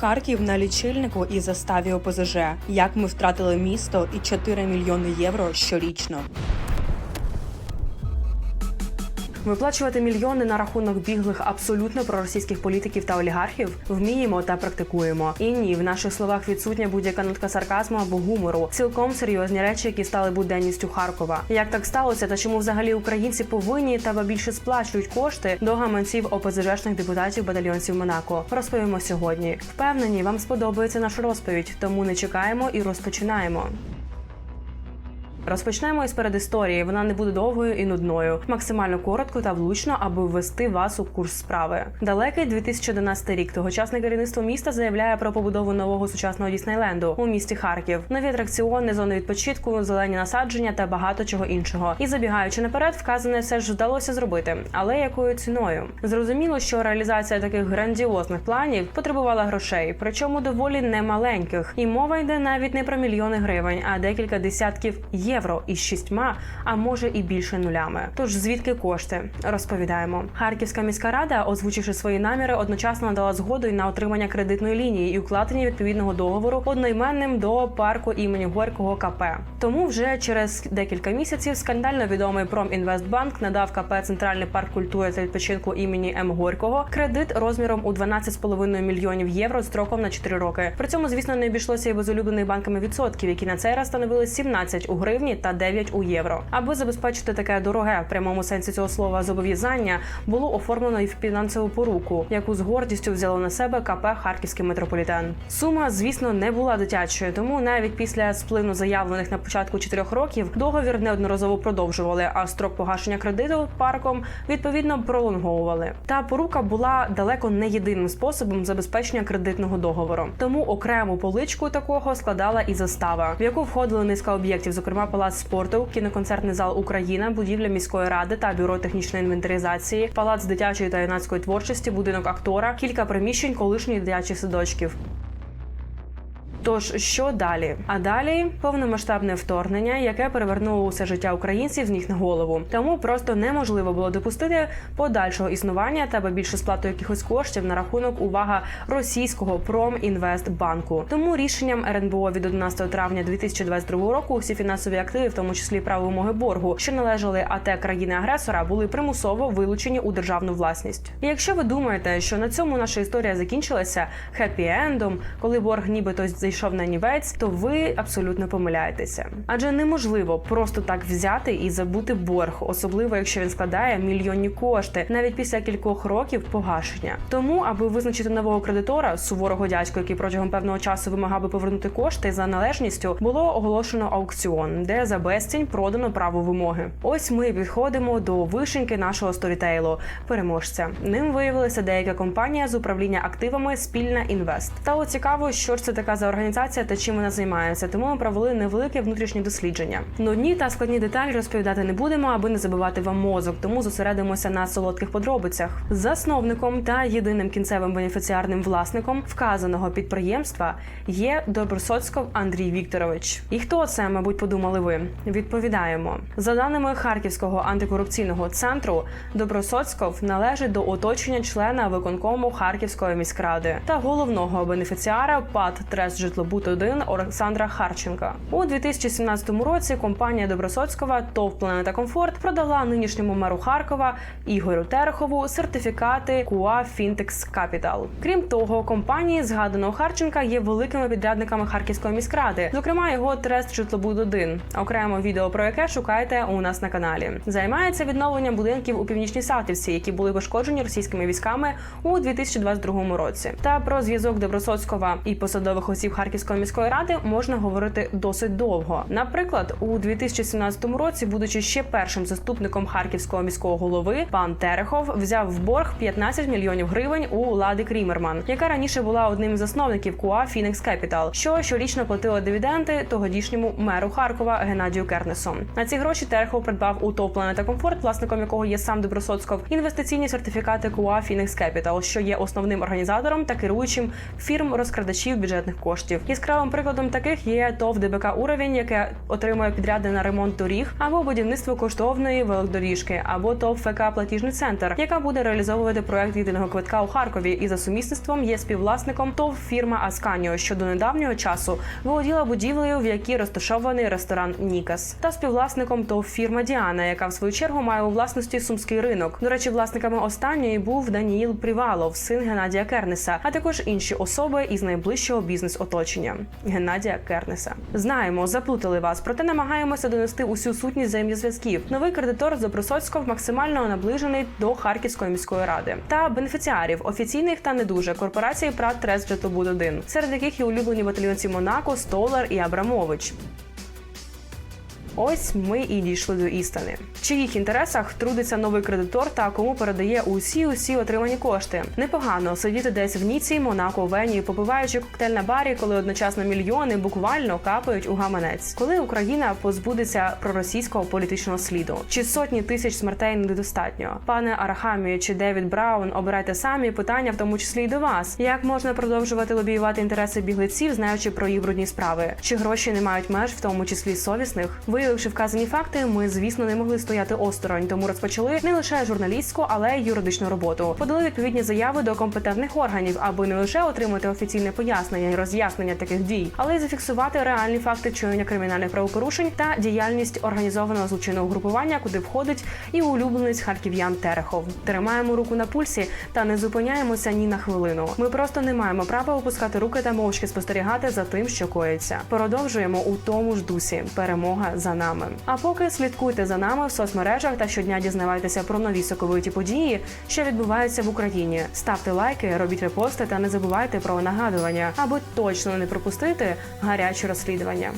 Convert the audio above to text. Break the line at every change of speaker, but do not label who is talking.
Харків на лічильнику і заставі ОПЗЖ. Як ми втратили місто і 4 мільйони євро щорічно. Виплачувати мільйони на рахунок біглих абсолютно проросійських політиків та олігархів вміємо та практикуємо. І ні, в наших словах відсутня будь-яка нотка сарказму або гумору. Цілком серйозні речі, які стали буденністю Харкова. Як так сталося, та чому взагалі українці повинні та більше сплачують кошти до гаманців ОПЗЖшних депутатів батальйонців Монако? Розповімо сьогодні. Впевнені, вам сподобається наша розповідь, тому не чекаємо і розпочинаємо. Розпочнемо із передісторії. Вона не буде довгою і нудною, максимально коротко та влучно, аби ввести вас у курс справи. Далекий 2011 рік. Тогочасне керівництво міста заявляє про побудову нового сучасного Діснейленду у місті Харків. Нові атракціони, зони відпочинку, зелені насадження та багато чого іншого. І забігаючи наперед, вказане все ж вдалося зробити, але якою ціною? Зрозуміло, що реалізація таких грандіозних планів потребувала грошей, причому доволі немаленьких. І мова йде навіть не про мільйони гривень, а декілька десятків євро із шістьма, а може і більше нулями. Тож звідки кошти розповідаємо. Харківська міська рада, озвучивши свої наміри, одночасно надала згоду й на отримання кредитної лінії і укладення відповідного договору одноіменним до парку імені Горького КП. Тому вже через декілька місяців скандально відомий Промінвестбанк надав КП Центральний парк культури та відпочинку імені М. Горького кредит розміром у 12,5 мільйонів євро строком на 4 роки. При цьому, звісно, не обійшлося і без улюблених банками відсотків, які на цей раз становили 17 у гривні та 9 у євро. Аби забезпечити таке дороге в прямому сенсі цього слова зобов'язання, було оформлено і фінансову поруку, яку з гордістю взяло на себе КП Харківський метрополітен. Сума, звісно, не була дитячою, тому навіть після сплину заявлених на початку 4 років договір неодноразово продовжували, а строк погашення кредиту парком відповідно пролонговували. Та порука була далеко не єдиним способом забезпечення кредитного договору. Тому окрему поличку такого складала і застава, в яку входили низка об'єктів, зокрема палац спорту, кіноконцертний зал Україна, будівля міської ради та бюро технічної інвентаризації, палац дитячої та юнацької творчості, будинок актора, кілька приміщень колишніх дитячих садочків. Тож що далі? А далі повномасштабне вторгнення, яке перевернуло усе життя українців з ніг на голову. Тому просто неможливо було допустити подальшого існування та більше сплату якихось коштів на рахунок увага російського Промінвестбанку. Тому рішенням РНБО від 11 травня 2022 року всі фінансові активи, в тому числі право вимоги боргу, що належали АТ країни-агресора, були примусово вилучені у державну власність. І якщо ви думаєте, що на цьому наша історія закінчилася хеппі-ендом, коли борг нібито зайшов на нівець, то ви абсолютно помиляєтеся. Адже неможливо просто так взяти і забути борг, особливо якщо він складає мільйонні кошти, навіть після кількох років погашення. Тому, аби визначити нового кредитора, суворого дядька, який протягом певного часу вимагав би повернути кошти за належністю, було оголошено аукціон, де за безцінь продано право вимоги. Ось ми підходимо до вишеньки нашого сторітейлу, переможця. Ним виявилася деяка компанія з управління активами Спільна інвест. Стало цікаво, що ж це така за організація та чим вона займається. Тому ми провели невелике внутрішнє дослідження. Нудні та складні деталі розповідати не будемо, аби не забивати вам мозок. Тому зосередимося на солодких подробицях. Засновником та єдиним кінцевим бенефіціарним власником вказаного підприємства є Добросоцьков Андрій Вікторович. І хто це, мабуть, подумали ви? Відповідаємо за даними Харківського антикорупційного центру. Добросоцьков належить до оточення члена виконкому Харківської міськради та головного бенефіціара ПАД Трест Житлобут 1 Олександра Харченка. У 2017 році компанія Добросоцького ТОВ Планета Комфорт продала нинішньому меру Харкова Ігорю Терехову сертифікати КУА Фінтекс Капітал. Крім того, компанії згаданого Харченка є великими підрядниками Харківської міськради, зокрема його Трест Житлобуд 1 Окремо відео про яке шукайте у нас на каналі. Займається відновленням будинків у північній Салтівці, які були пошкоджені російськими військами у 2022 році. Та про зв'язок Добросоцького і посадових осіб Харківської міської ради можна говорити досить довго. Наприклад, у 2017 році, будучи ще першим заступником харківського міського голови, пан Терехов взяв в борг 15 мільйонів гривень у Лади Крімерман, яка раніше була одним з засновників КУА Фінекс Кепітал, що щорічно платила дивіденди тогодішньому меру Харкова Геннадію Кернесу. На ці гроші Терехов придбав у ТОВ Планета Комфорт, власником якого є сам Добросоцьков, інвестиційні сертифікати КУА Фінекс Кепітал, що є основним організатором та керуючим фірм розкрадачів бюджетних коштів. Коштів. Яскравим прикладом таких є ТОВ ДБК Уровень, яке отримує підряди на ремонт доріг або будівництво коштовної велодоріжки, або ТОВ ФК Платіжний центр, яка буде реалізовувати проект єдиного квитка у Харкові і за сумісництвом є співвласником ТОВ фірма Асканіо, що до недавнього часу володіла будівлею, в якій розташований ресторан Нікас, та співвласником ТОВ фірма Діана, яка в свою чергу має у власності сумський ринок. До речі, власниками останньої був Даніїл Привалов, син Геннадія Кернеса, а також інші особи із найближчого бізнес-оточення Геннадія Кернеса. Знаємо, заплутали вас, проте намагаємося донести усю сутність взаємозв'язків. Новий кредитор з Добросоцького максимально наближений до Харківської міської ради та бенефіціарів офіційних та не дуже корпорації Прат Трест Житобуд 1 серед яких є улюблені батальйонці Монако, Столар і Абрамович. Ось ми і дійшли до істини. В чиїх інтересах трудиться новий кредитор та кому передає усі усі отримані кошти. Непогано сидіти десь в Ніці, Монако, Вені, попиваючи коктейль на барі, коли одночасно мільйони буквально капають у гаманець. Коли Україна позбудеться проросійського політичного сліду, чи сотні тисяч смертей недостатньо? Пане Арахамію чи Девід Браун, обирайте самі питання, в тому числі й до вас. Як можна продовжувати лобіювати інтереси біглеців, знаючи про їх брудні справи? Чи гроші не мають меж, в тому числі совісних? Виявивши вказані факти, ми звісно не могли стояти осторонь, тому розпочали не лише журналістську, але й юридичну роботу. Подали відповідні заяви до компетентних органів, аби не лише отримати офіційне пояснення і роз'яснення таких дій, але й зафіксувати реальні факти вчинення кримінальних правопорушень та діяльність організованого злочинного групування, куди входить і улюбленець харків'ян Терехов. Тримаємо руку на пульсі та не зупиняємося ні на хвилину. Ми просто не маємо права опускати руки та мовчки спостерігати за тим, що коїться. Продовжуємо у тому ж дусі. Перемога за нами. А поки слідкуйте за нами в соцмережах та щодня дізнавайтеся про нові соковиті події, що відбуваються в Україні. Ставте лайки, робіть репости та не забувайте про нагадування, аби точно не пропустити гарячі розслідування.